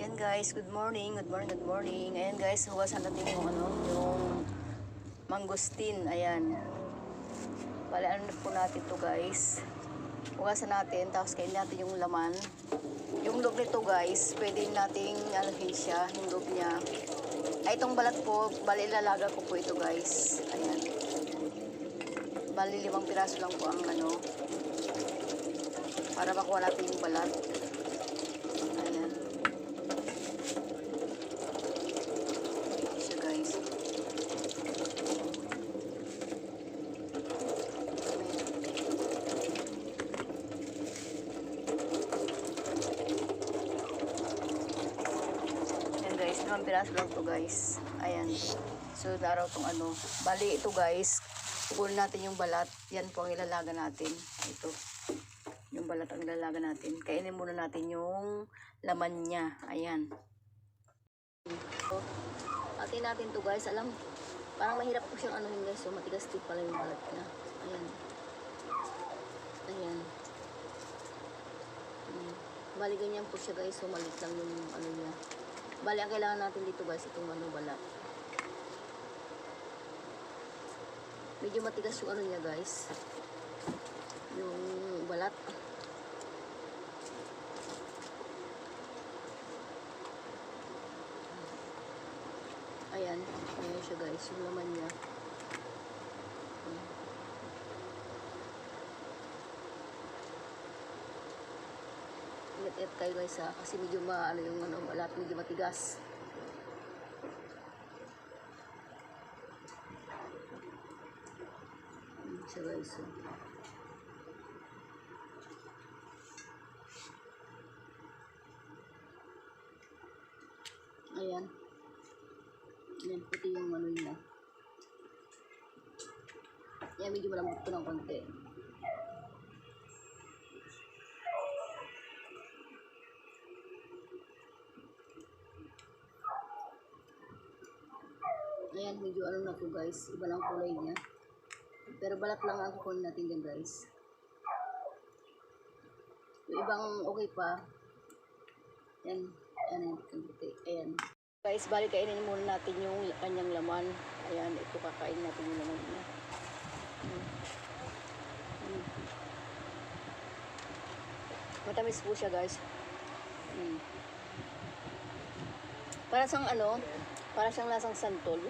Yan guys, good morning, good morning, good morning. Ayan guys, huwasan natin yung ano, yung mangustin. Ayan. Bale, ano po natin to guys. Huwasan natin, tapos kainin natin yung laman. Yung loob nito guys, pwede nating anuhin siya, yung loob niya. Ay, itong balat po, bali ilalaga ko po ito guys. Ayan. Bali limang piraso lang po ang ano, para makuha natin yung balat. Ayan. Siya guys. Limang piraso lang to guys. Ayan. So, daraw tong ano. Bali ito guys, kukunin natin yung balat. Yan po ang ilalaga natin. Ito. Yung balat ang ilalaga natin. Kainin muna natin yung laman niya. Ayan. So, atin natin to guys. Alam, parang mahirap po siyang anuhin guys. So, matigas din pala yung balat niya. Ayan. Ayan. Ayan. Bali ganyan po siya guys. So, malit lang yung ano niya. Bali, ang kailangan natin dito guys, itong ano balat. Medyo matigas yung ano niya guys. Yung balat. Ayan. Ayan siya guys. Yung laman niya. Ingat-ingat kayo guys ha. Kasi medyo ma, ano yung ano, balat medyo matigas. Siya guys. oh. Ayan. Ayan, puti yung ano niya. Ayan, medyo malambot ko ng konti. Ayan, medyo ano na to guys. Iba lang kulay niya. Pero balat lang ang kukunin natin dyan guys. Yung ibang okay pa. Ayan, ayan, ayan. Guys, bali kainin muna natin yung kanyang laman. Ayan, ito kakain natin yung laman niya. Mm. Mm. Matamis po siya guys. Mm. Para siyang ano, para siyang lasang santol.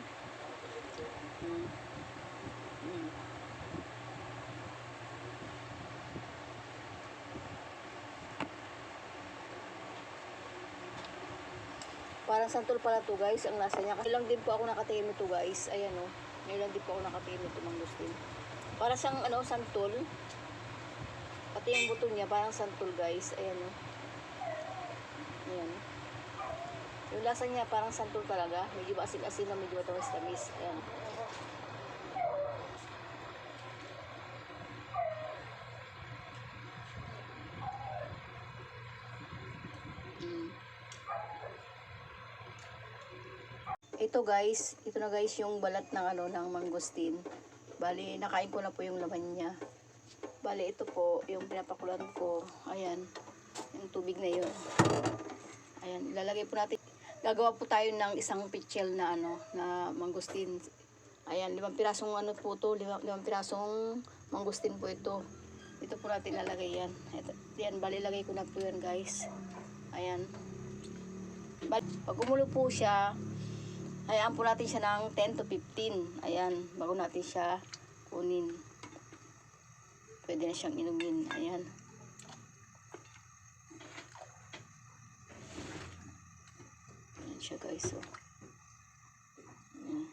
Parang santol pala to guys, ang lasa niya. Kasi din po ako nakatingin ito guys. Ayan o. Oh. Din po ako nakatingin ito mangustin. Para siyang ano, santol. Pati yung buto niya, parang santol guys. Ayan o. Oh. Ayan. Yung lasa niya parang santol talaga. Medyo asin-asin na medyo matamis-tamis. Ayan. Ito guys, ito na guys yung balat ng ano ng mangustin. Bali, nakain ko na po yung laman niya. Bali, ito po yung pinapakulan ko. Ayan, yung tubig na yun. Ayan, ilalagay po natin. Gagawa po tayo ng isang pitchel na ano, na mangustin. Ayan, limang pirasong ano po to, limang, limang pirasong mangustin po ito. Ito po natin ilalagay yan. Ito, yan, bali, lagay ko na po yan guys. Ayan. Bali, pag umulo po siya, hayaan po natin siya ng 10 to 15. Ayan, bago natin siya kunin. Pwede na siyang inumin. Ayan. Ayan siya guys. Oh. Ayan.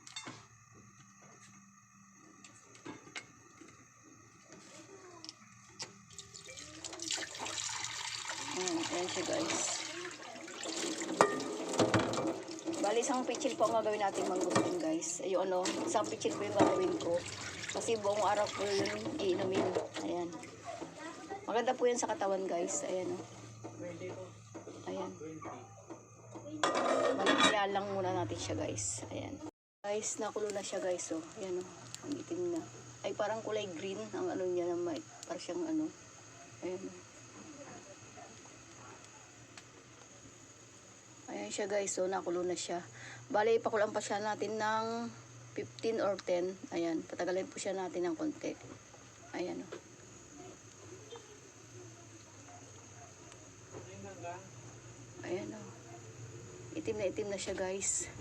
Ayan, ayan siya guys. Bali, isang pitchil po ang gagawin natin mangustin guys. Ayun ano, isang pitchil po yung gagawin ko. Kasi buong araw po yun iinumin. Ayan. Maganda po yan sa katawan guys. Ayan o. Ayan. Malakaya lang muna natin siya guys. Ayan. Guys, nakulo na siya guys oh. Ayan o. Ang itim na. Ay parang kulay green ang ano niya na may. Parang siyang ano. Ayan o. Ayan siya guys, so nakulo na siya. Bale, ipakulang pa siya natin ng 15 or 10. Ayan, patagalin po siya natin ng konti. Ayan oh. o. Ayan o. Itim na itim na siya guys.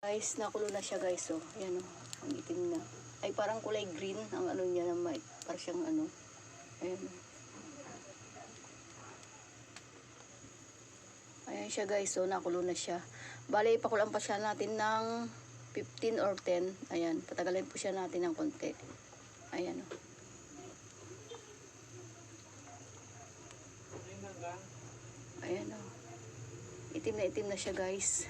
Guys, nakulo na siya guys oh. Ayan o. Ang itim na. Ay parang kulay green ang ano niya na may. Parang siyang ano. Ayan o. Siya guys, so nakulo na siya. Bale, ipakulang pa siya natin ng 15 or 10. Ayan, patagalin po siya natin ng konti. Ayan o. Ayan o. Itim na itim na siya guys.